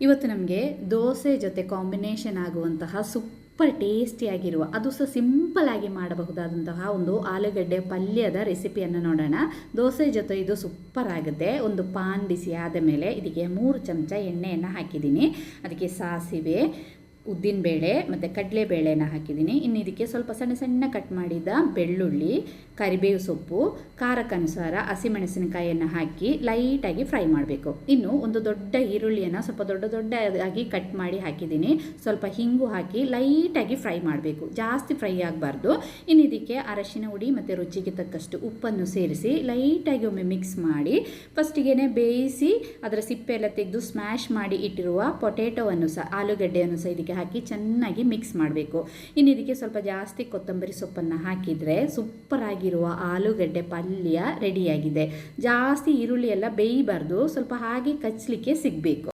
ಇವತ್ತು ನಮಗೆ ದೋಸೆ ಜೊತೆ ಕಾಂಬಿನೇಷನ್ ಆಗುವಂತಹ ಸೂಪರ್ ಟೇಸ್ಟಿಯಾಗಿರುವ ಅದು ಸಹ ಸಿಂಪಲ್ ಆಗಿ ಮಾಡಬಹುದಾದಂತಹ ಒಂದು ಆಲೂಗಡ್ಡೆ ಪಲ್ಯದ ರೆಸಿಪಿಯನ್ನು ನೋಡೋಣ. ದೋಸೆ ಜೊತೆ ಇದು ಸೂಪರ್ ಆಗುತ್ತೆ. ಒಂದು ಪಾನ್ ಬಿಸಿ ಆದ ಮೇಲೆ ಇದಕ್ಕೆ ಮೂರು ಚಮಚ ಎಣ್ಣೆಯನ್ನು ಹಾಕಿದ್ದೀನಿ. ಅದಕ್ಕೆ ಸಾಸಿವೆ, ಉದ್ದಿನಬೇಳೆ ಮತ್ತು ಕಡಲೆಬೇಳೆನ ಹಾಕಿದ್ದೀನಿ. ಇನ್ನು ಇದಕ್ಕೆ ಸ್ವಲ್ಪ ಸಣ್ಣ ಸಣ್ಣ ಕಟ್ ಮಾಡಿದ ಬೆಳ್ಳುಳ್ಳಿ ಕರಿಬೇವು ಸೊಪ್ಪು ಖಾರಕ್ಕನುಸಾರ ಹಸಿಮೆಣಸಿನಕಾಯಿಯನ್ನು ಹಾಕಿ ಲೈಟಾಗಿ ಫ್ರೈ ಮಾಡಬೇಕು. ಇನ್ನು ಒಂದು ದೊಡ್ಡ ಈರುಳ್ಳಿಯನ್ನು ಸ್ವಲ್ಪ ದೊಡ್ಡ ದೊಡ್ಡದಾಗಿ ಕಟ್ ಮಾಡಿ ಹಾಕಿದ್ದೀನಿ. ಸ್ವಲ್ಪ ಹಿಂಗು ಹಾಕಿ ಲೈಟಾಗಿ ಫ್ರೈ ಮಾಡಬೇಕು. ಜಾಸ್ತಿ ಫ್ರೈ ಆಗಬಾರ್ದು. ಇನ್ನು ಇದಕ್ಕೆ ಅರಶಿನ ಹುಡಿ ಮತ್ತು ರುಚಿಗೆ ತಕ್ಕಷ್ಟು ಉಪ್ಪನ್ನು ಸೇರಿಸಿ ಲೈಟಾಗಿ ಒಮ್ಮೆ ಮಿಕ್ಸ್ ಮಾಡಿ ಫಸ್ಟಿಗೆ ಬೇಯಿಸಿ ಅದರ ಸಿಪ್ಪೆ ಎಲ್ಲ ತೆಗೆದು ಸ್ಮ್ಯಾಶ್ ಮಾಡಿ ಇಟ್ಟಿರುವ ಪೊಟೇಟೋವನ್ನು ಸಹ, ಆಲೂಗಡ್ಡೆಯನ್ನು ಸಹ ಇದಕ್ಕೆ ಹಾಕಿ ಚೆನ್ನಾಗಿ ಮಿಕ್ಸ್ ಮಾಡಬೇಕು. ಇನ್ನು ಇದಕ್ಕೆ ಸ್ವಲ್ಪ ಜಾಸ್ತಿ ಕೊತ್ತಂಬರಿ ಸೊಪ್ಪನ್ನು ಹಾಕಿದರೆ ಸೂಪರ್ ಆಗಿರುವ ಆಲೂಗಡ್ಡೆ ಪಲ್ಯ ರೆಡಿಯಾಗಿದೆ. ಜಾಸ್ತಿ ಈರುಳ್ಳಿ ಎಲ್ಲ ಬೇಯಬಾರ್ದು. ಸ್ವಲ್ಪ ಹಾಗೆ ಕಚ್ಚಲಿಕ್ಕೆ ಸಿಗಬೇಕು.